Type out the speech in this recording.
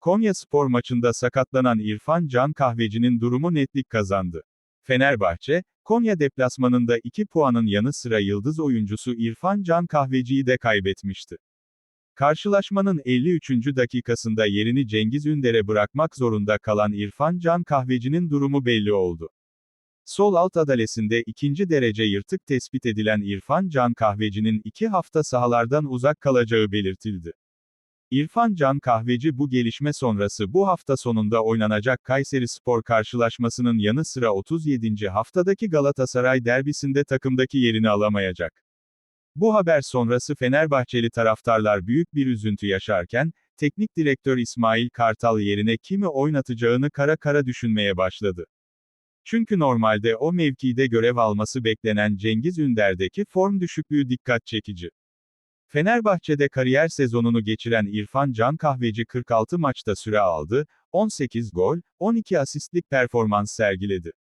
Konya spor maçında sakatlanan İrfan Can Kahveci'nin durumu netlik kazandı. Fenerbahçe, Konya deplasmanında 2 puanın yanı sıra yıldız oyuncusu İrfan Can Kahveci'yi de kaybetmişti. Karşılaşmanın 53. dakikasında yerini Cengiz Ünder'e bırakmak zorunda kalan İrfan Can Kahveci'nin durumu belli oldu. Sol alt adalesinde ikinci derece yırtık tespit edilen İrfan Can Kahveci'nin iki hafta sahalardan uzak kalacağı belirtildi. İrfan Can Kahveci bu gelişme sonrası bu hafta sonunda oynanacak Kayseri Spor karşılaşmasının yanı sıra 37. haftadaki Galatasaray derbisinde takımdaki yerini alamayacak. Bu haber sonrası Fenerbahçeli taraftarlar büyük bir üzüntü yaşarken, teknik direktör İsmail Kartal yerine kimi oynatacağını kara kara düşünmeye başladı. Çünkü normalde o mevkide görev alması beklenen Cengiz Ünder'deki form düşüklüğü dikkat çekici. Fenerbahçe'de kariyer sezonunu geçiren İrfan Can Kahveci 46 maçta süre aldı, 18 gol, 12 asistlik performans sergiledi.